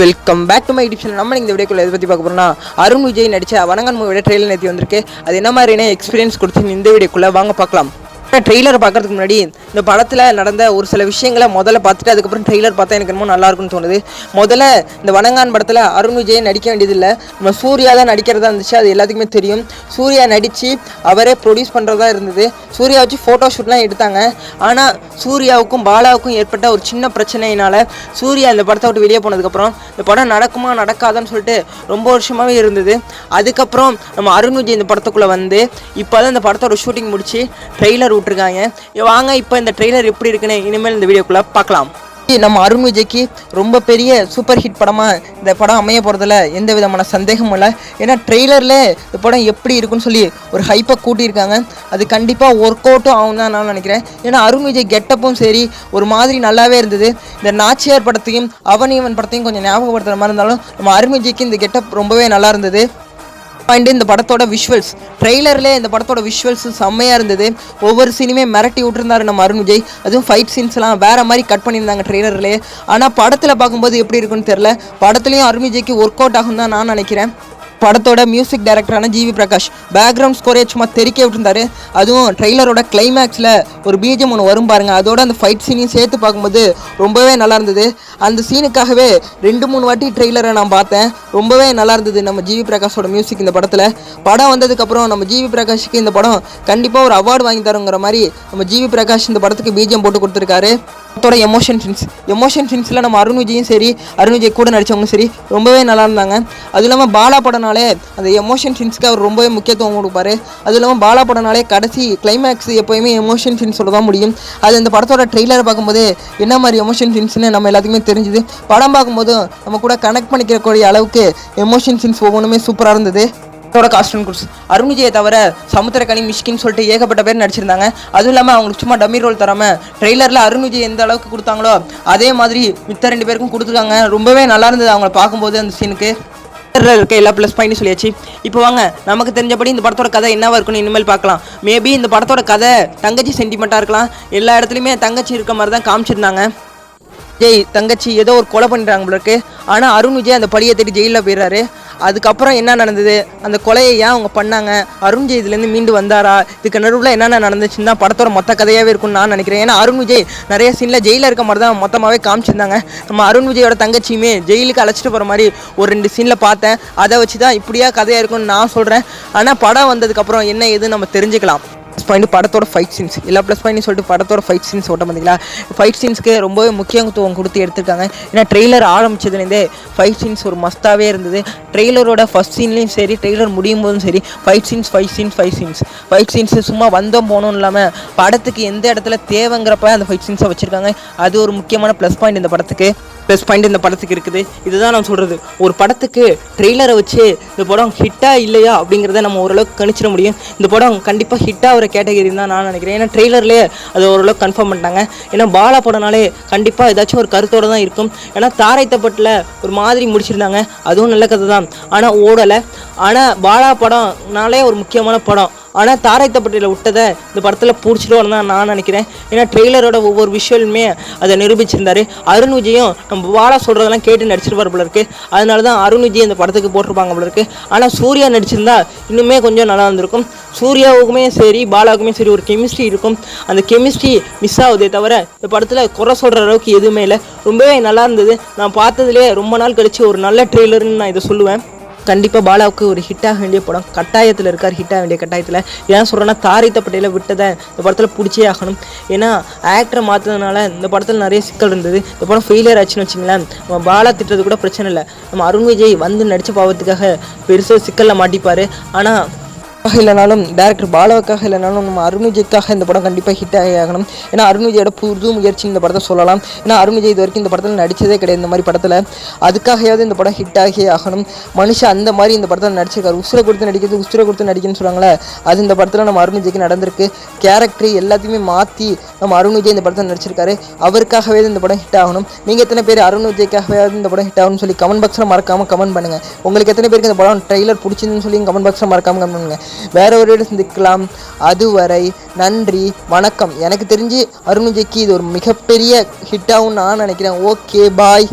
Welcome back to my டிப்ஷன் நம்ம இந்த வீடியோக்குள்ள எதை பற்றி பார்க்க போகிறோம்னா அருண் விஜய் நடித்த வணங்கன் மூவியோட ட்ரெயிலர் நேற்றி வந்திருக்கு. அது என்ன மாதிரியான எக்ஸ்பீரியன்ஸ் கொடுத்து இந்த வீடியோக்குள்ளே? வாங்க பார்க்கலாம். ட்ரெய்லர் பார்க்குறதுக்கு முன்னாடி இந்த படத்தில் நடந்த ஒரு சில விஷயங்களை முதல்ல பார்த்துட்டு அதுக்கப்புறம் ட்ரெய்லர் பார்த்தா எனக்கு என்னமோ நல்லாயிருக்குன்னு தோணுது. முதல்ல இந்த வணங்கான் படத்தில் அருண் விஜய் நடிக்க வேண்டியதில்லை. நம்ம சூர்யா தான் நடிக்கிறதா இருந்துச்சு அது எல்லாத்துக்குமே தெரியும். சூர்யா நடித்து அவரே ப்ரொடியூஸ் பண்ணுறதா இருந்தது. சூர்யா வச்சு ஃபோட்டோ ஷூட்லாம் எடுத்தாங்க. ஆனால் சூர்யாவுக்கும் பாலாவுக்கும் ஏற்பட்ட ஒரு சின்ன பிரச்சனையினால் சூர்யா இந்த படத்தை விட்டு வெளியே போனதுக்கப்புறம் இந்த படம் நடக்குமா நடக்காதான்னு சொல்லிட்டு ரொம்ப வருஷமாகவே இருந்தது. அதுக்கப்புறம் நம்ம அருண் விஜய் இந்த படத்துக்குள்ளே வந்து இப்போ தான் இந்த படத்தோட ஷூட்டிங் முடிச்சு ட்ரெய்லர் விட்டுருக்காங்க. வாங்க இப்போ இந்த ட்ரெய்லர் எப்படி இருக்குன்னு இனிமேல் இந்த வீடியோக்குள்ளே பார்க்கலாம். நம்ம அருண் விஜய்க்கு ரொம்ப பெரிய சூப்பர் ஹிட் படமாக இந்த படம் அமைய போகிறதுல எந்த விதமான சந்தேகமும் இல்லை. ஏன்னா ட்ரெய்லரில் இந்த படம் எப்படி இருக்குன்னு சொல்லி ஒரு ஹைப்பை கூட்டியிருக்காங்க. அது கண்டிப்பாக ஒர்க் அவுட்டும் ஆகும் தான் நான் நினைக்கிறேன். ஏன்னா அருண் விஜய் கெட்டப்பும் சரி ஒரு மாதிரி நல்லாவே இருந்தது. இந்த நாச்சியார் படத்தையும் அவனியவன் படத்தையும் கொஞ்சம் ஞாபகப்படுத்துகிற மாதிரி இருந்தாலும் நம்ம அருண் விஜய்க்கு இந்த கெட்டப் ரொம்பவே நல்லா இருந்தது. பாயிண்ட் இந்த படத்தோட விஷுவல்ஸ் ட்ரெய்லர்லேயே இந்த படத்தோட விஷுவல்ஸ் செம்மையாக இருந்தது. ஒவ்வொரு சீனுமே மிரட்டி விட்டுருந்தாரு நம்ம அருண் விஜய். அதுவும் ஃபைட் சீன்ஸ்லாம் வேற மாதிரி கட் பண்ணியிருந்தாங்க ட்ரெய்லர்லேயே ஆனால் படத்தில் பார்க்கும்போது எப்படி இருக்குன்னு தெரில படத்துலையும் அருண் விஜய்க்கு ஒர்க் அவுட் ஆகும் தான் நான் நினைக்கிறேன். படத்தோட மியூசிக் டைரக்டரான ஜிவி பிரகாஷ். பேக்ரவுண்ட் ஸ்கோரே சும்மா தெரிக்க விட்டுருந்தாரு. அதுவும் ட்ரெய்லரோட கிளைமேக்ஸில் ஒரு பீஜம் ஒன்று வரும் பாருங்க. அதோட அந்த ஃபைட் சீனையும் சேர்த்து பார்க்கும்போது ரொம்பவே நல்லா இருந்தது. அந்த சீனுக்காகவே ரெண்டு மூணு வாட்டி ட்ரெய்லரை நான் பார்த்தேன். ரொம்பவே நல்லா இருந்தது நம்ம ஜிவி பிரகாஷோட மியூசிக் இந்த படத்தில். படம் வந்ததுக்கப்புறம் நம்ம ஜிவி பிரகாஷுக்கு இந்த படம் கண்டிப்பாக ஒரு அவார்டு வாங்கி தருங்கிற மாதிரி நம்ம ஜிவி பிரகாஷ் இந்த படத்துக்கு பீஜம் போட்டு கொடுத்துருக்காரு. படத்தோட எமோஷன் சீன்ஸ் எமோஷன் சீன்ஸில் நம்ம அருண் விஜயும் சரி அருண் விஜய் கூட நடித்தவங்களும் சரி ரொம்பவே நல்லா இருந்தாங்க. அதுவும் இல்லாமல் பாலா படம்னாலே அந்த எமோஷன் சீன்ஸ்க்கு அவர் ரொம்பவே முக்கியத்துவம் கொடுப்பாரு. அதுவும் இல்லாமல் பாலா படனாலே கடைசி கிளைமேக்ஸ் எப்போயுமே எமோஷன் சீன்ஸோட தான் முடியும். அது இந்த படத்தோட ட்ரெய்லர் பார்க்கும்போது என்ன மாதிரி எமோஷன் சீன்ஸ்னு நம்ம எல்லாத்துக்குமே தெரிஞ்சுது. படம் பார்க்கும்போது நம்ம கூட கனெக்ட் பண்ணிக்கக்கூடிய அளவுக்கு எமோஷன் சீன்ஸ் ஒவ்வொன்றுமே சூப்பராக இருந்தது. படத்தோட காஸ்டியூம் குட்ஸ் அருண் விஜயை தவிர சமுத்திரக்கனி மிஷ்கின்னு சொல்லிட்டு ஏகப்பட்ட பேர் நடிச்சிருந்தாங்க. அதுவும் இல்லாமல் அவங்களுக்கு சும்மா டம்மி ரோல் தராமல் ட்ரெய்லரில் அருண் விஜய் எந்த அளவுக்கு கொடுத்தாங்களோ அதே மாதிரி மித்த ரெண்டு பேருக்கும் கொடுத்துருக்காங்க. ரொம்பவே நல்லா இருந்தது அவங்கள பார்க்கும்போது அந்த சீனுக்கு இருக்க எல்லா ப்ளஸ் பாயிண்ட் சொல்லியாச்சு. இப்போ வாங்க நமக்கு தெரிஞ்சபடி இந்த படத்தோட கதை என்னவா இருக்குன்னு இனிமேல் பார்க்கலாம். மேபி இந்த படத்தோட கதை தங்கச்சி சென்டிமெண்ட்டாக இருக்கலாம். எல்லா இடத்துலையுமே தங்கச்சி இருக்க மாதிரி தான் காமிச்சிருந்தாங்க. ஜெய் தங்கச்சி ஏதோ ஒரு கொலை பண்ணுறாங்க போல இருக்கு. ஆனால் அருண் விஜய் அந்த பழியை தேடி ஜெயிலில் போயிடுறாரு. அதுக்கப்புறம் என்ன நடந்தது? அந்த கொலையை ஏன் அவங்க பண்ணாங்க? அருண் விஜய் இதுலேருந்து மீண்டு வந்தாரா? இதுக்கு நடுவில் என்னென்ன நடந்துச்சுன்னா படத்தோட மொத்த கதையாகவே இருக்கும்னு நான் நினைக்கிறேன். ஏன்னா அருண் விஜய் நிறைய சீனில் ஜெயிலில் இருக்க மாதிரி தான் மொத்தமாகவே காமிச்சிருந்தாங்க. நம்ம அருண் விஜயோட தங்கச்சியுமே ஜெயிலுக்கு அழைச்சிட்டு போகிற மாதிரி ஒரு ரெண்டு சீனில் பார்த்தேன். அதை வச்சு தான் இப்படியா கதையாக இருக்கும்னு நான் சொல்கிறேன் ஆனால் படம் வந்ததுக்கப்புறம் என்ன ஏதுன்னு நம்ம தெரிஞ்சுக்கலாம். ப்ளஸ் பாயிண்ட் படத்தோட ஃபைட் சீன்ஸ் எல்லா ப்ளஸ் பாயிண்ட் சொல்லிட்டு படத்தோட ஃபைட் சீன்ஸ் ஓட்ட பார்த்தீங்களா? ஃபைட் சீன்ஸ்க்கு ரொம்பவே முக்கியத்துவம் கொடுத்து எடுத்திருக்காங்க. ஏன்னா ட்ரெய்லர் ஆரம்பிச்சதுலேருந்தே ஃபைட் சீன்ஸ் ஒரு மஸ்தாகவே இருந்தது. ட்ரெய்லரோட ஃபஸ்ட் சீன்லேயும் சரி ட்ரெய்லர் முடியும் போதும் சரி fight scenes fight scenes fight scenes fight scenes சும்மா வந்தோம் போனோம் இல்லாமல் படத்துக்கு எந்த இடத்துல தேவைங்கிறப்ப அந்த ஃபைட் சீன்ஸை வச்சுருக்காங்க. அது ஒரு முக்கியமான ப்ளஸ் பாயிண்ட் இந்த படத்துக்கு. ப்ளஸ் பாயிண்ட் இந்த படத்துக்கு இருக்குது. இதுதான் நான் சொல்கிறது ஒரு படத்துக்கு ட்ரெய்லரை வச்சு இந்த படம் ஹிட்டாக இல்லையா அப்படிங்கிறத நம்ம ஓரளவுக்கு கணிச்சிட முடியும். இந்த படம் கண்டிப்பாக ஹிட்டாக ஒரு கேட்டகரி தான் நான் நினைக்கிறேன். ஏன்னா ட்ரெய்லர்லேயே அது ஓரளவுக்கு கன்ஃபார்ம் பண்ணிட்டாங்க. ஏன்னா பாலா படம்னாலே கண்டிப்பாக ஏதாச்சும் ஒரு கருத்தோடு தான் இருக்கும். ஏன்னா தாரைத்தப்பட்டில் ஒரு மாதிரி முடிச்சிருந்தாங்க. அதுவும் நல்ல கதை தான் ஆனால் ஓடலை. ஆனால் பாலா படம்னாலே ஒரு முக்கியமான படம். ஆனால் தாரை தப்பட்டியில் விட்டதை இந்த படத்தில் பிடிச்சிட்டு தான் நான் நினைக்கிறேன். ஏன்னா ட்ரெய்லரோட ஒவ்வொரு விஷயமே அதை நிரூபிச்சிருந்தாரு. அருண் விஜயும் நம்ம வாழா சொல்கிறதெல்லாம் கேட்டு நடிச்சிருப்பார் போல இருக்கு. அதனால தான் அருண் விஜய் இந்த படத்துக்கு போட்டிருப்பாங்க போல இருக்கு. ஆனால் சூர்யா நடிச்சிருந்தா இன்னுமே கொஞ்சம் நல்லா இருந்திருக்கும். சூர்யாவுக்குமே சரி பாலாவுக்குமே சரி ஒரு கெமிஸ்ட்ரி இருக்கும். அந்த கெமிஸ்ட்ரி மிஸ் ஆகுதே தவிர இந்த படத்தில் குறை சொல்கிற அளவுக்கு எதுவுமே இல்லை. ரொம்பவே நல்லா இருந்தது. நான் பார்த்ததுலேயே ரொம்ப நாள் கழித்து ஒரு நல்ல ட்ரெய்லர்னு நான் இதை சொல்லுவேன். கண்டிப்பாக பாலாவுக்கு ஒரு ஹிட் ஆக வேண்டிய படம் கட்டாயத்தில் இருக்கார் ஹிட் ஆக வேண்டிய கட்டாயத்தில். ஏன் சொல்கிறேன்னா தாரித்த பட்டையில் விட்டதை இந்த படத்தில் பிடிச்சே ஆகணும். ஏன்னா ஆக்டரை மாற்றினதுனால இந்த படத்தில் நிறைய சிக்கல் இருந்தது. இந்த படம் ஃபெயிலியர் ஆச்சுன்னு வச்சுங்களேன் நம்ம பாலா திட்டுறது கூட பிரச்சனை இல்லை. நம்ம அருண் விஜய் வந்து நடித்த பாவத்துக்காக பெருசாக சிக்கலில் மாட்டிப்பார். ஆனால் இல்லைனாலும் டேரக்டர் பாலாவுக்காக இல்லைனாலும் நம்ம அருண்விஜய்க்காக இந்த படம் கண்டிப்பாக ஹிட் ஆகி ஆகணும். ஏன்னா அருண் புது முயற்சி இந்த படத்தை சொல்லலாம். ஏன்னா அருணுஜய் இது வரைக்கும் இந்த படத்தில் நடித்ததே கிடையாது இந்த மாதிரி படத்தில். அதுக்காகயாவது இந்த படம் ஹிட் ஆகி ஆகணும். மனுஷன் அந்த மாதிரி இந்த படத்தில் நடிச்சிருக்காரு. உசுரை கொடுத்து நடிக்கிறது உசுரை கொடுத்து நடிக்கணும்னு சொல்கிறாங்களே அது இந்த படத்தில் நம்ம அருண் நடந்திருக்கு. கேரக்டர் எல்லாத்தையுமே மாற்றி நம்ம அருணுஜய் இந்த படத்தில் நடிச்சிருக்காரு. அவருக்காகவே இந்த படம் ஹிட் ஆகணும். நீங்கள் எத்தனை பேர் அருண் விஜய்க்காகவே இந்த படம் ஹிட் ஆகணும்னு சொல்லி கமெண்ட் பாக்ஸில் மறக்காமல் கமெண்ட் பண்ணுங்கள் உங்களுக்கு எத்தனை பேருக்கு இந்த படம் ட்ரெய்லர் பிடிச்சிருந்துன்னு சொல்லி கமெண்ட் பாக்ஸில் மறக்காமல் கமெண்ட் பண்ணுங்கள் வேற ஒரு இடம் சந்திக்கலாம். அதுவரை நன்றி வணக்கம். எனக்கு தெரிஞ்சு அருண் விஜய்க்கு இது ஒரு மிகப்பெரிய ஹிட்டாகவும் நான் நினைக்கிறேன். Okay bye